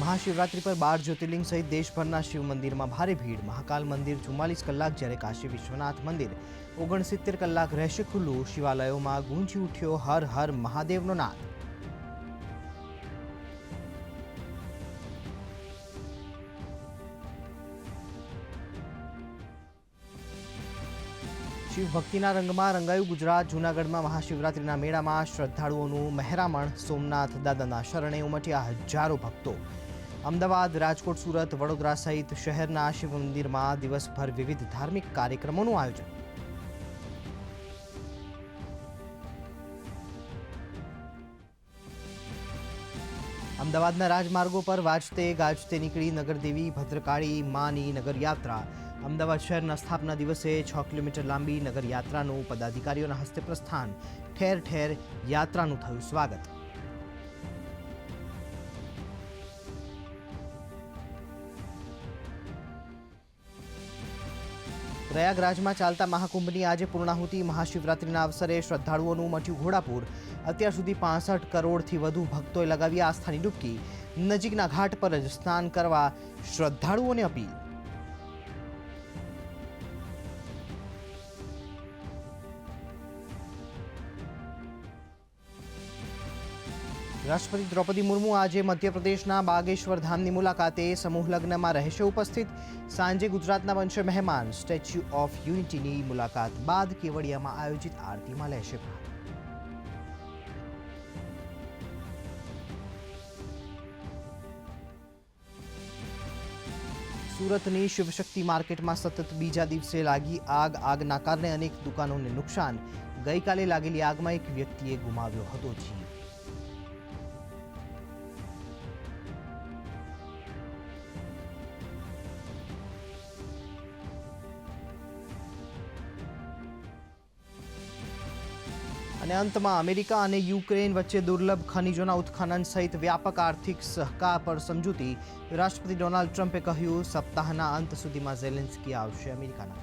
મહાશિવરાત્રી પર બાર જ્યોતિર્લિંગ સહિત દેશભરના શિવ મંદિરમાં ભારે ભીડ. મહાકાલ મંદિર ચુમ્માલીસ કલાક જ્યારે કાશી વિશ્વનાથ મંદિર, ઓગણસિત્તેર કલાક રહેશે ખુલ્લું. શિવાલયોમાં ગુંજી ઉઠ્યો હર હર મહાદેવનો નાદ. શિવ ભક્તિના રંગમાં રંગાયું ગુજરાત. જૂનાગઢમાં મહાશિવરાત્રિના મેળામાં શ્રદ્ધાળુઓનું મહેરામણ. સોમનાથ દાદાના શરણે ઉમટ્યા હજારો ભક્તો. અમદાવાદ, રાજકોટ, સુરત, વડોદરા સહિત શહેરના શિવ મંદિરમાં દિવસભર વિવિધ ધાર્મિક કાર્યક્રમોનું આયોજન. અમદાવાદના રાજમાર્ગો પર વાજતે ગાજતે નીકળી નગરદેવી ભદ્રકાળી માની નગરયાત્રા. અમદાવાદ શહેરના સ્થાપના દિવસે છ કિલોમીટર લાંબી નગરયાત્રાનું પદાધિકારીઓના હસ્તે પ્રસ્થાન. ઠેર ઠેર યાત્રાનું થયું સ્વાગત. પ્રયાગરાજમાં ચાલતા મહાકુંભની આજે પૂર્ણાહુતિ, મહાશિવરાત્રિના અવસરે શ્રદ્ધાળુઓનું મટ્યું ઘોડાપુર. અત્યાર સુધી પાસઠ કરોડથી વધુ ભક્તોએ લગાવી આસ્થાની ડૂબકી. નજીકના ઘાટ પર જ સ્નાન કરવા શ્રદ્ધાળુઓને અપીલ. રાષ્ટ્રપતિ દ્રૌપદી મુર્મુ આજે મધ્યપ્રદેશના બાગેશ્વર ધામની મુલાકાતે સમૂહ લગ્નમાં રહેશે ઉપસ્થિત. સાંજે ગુજરાતના બનશે મહેમાન સ્ટેચ્યુ ઓફ યુનિટીની મુલાકાત બાદ કેવડિયામાં આયોજિત આરતીમાં લેશે સુરતની શિવશક્તિ માર્કેટમાં સતત બીજા દિવસે લાગી આગ આગના કારણે અનેક દુકાનોને નુકસાન. ગઈકાલે લાગેલી આગમાં એક વ્યક્તિએ ગુમાવ્યો હતો જીવ. અને અંતમાં અમેરિકા અને યુક્રેન વચ્ચે દુર્લભ ખનિજોના ઉત્ખનન સહિત વ્યાપક આર્થિક સહકાર પર સમજૂતી રાષ્ટ્રપતિ ડોનાલ્ડ ટ્રમ્પે કહ્યું, સપ્તાહના અંત સુધીમાં ઝેલેન્સ્કી આવશે અમેરિકાના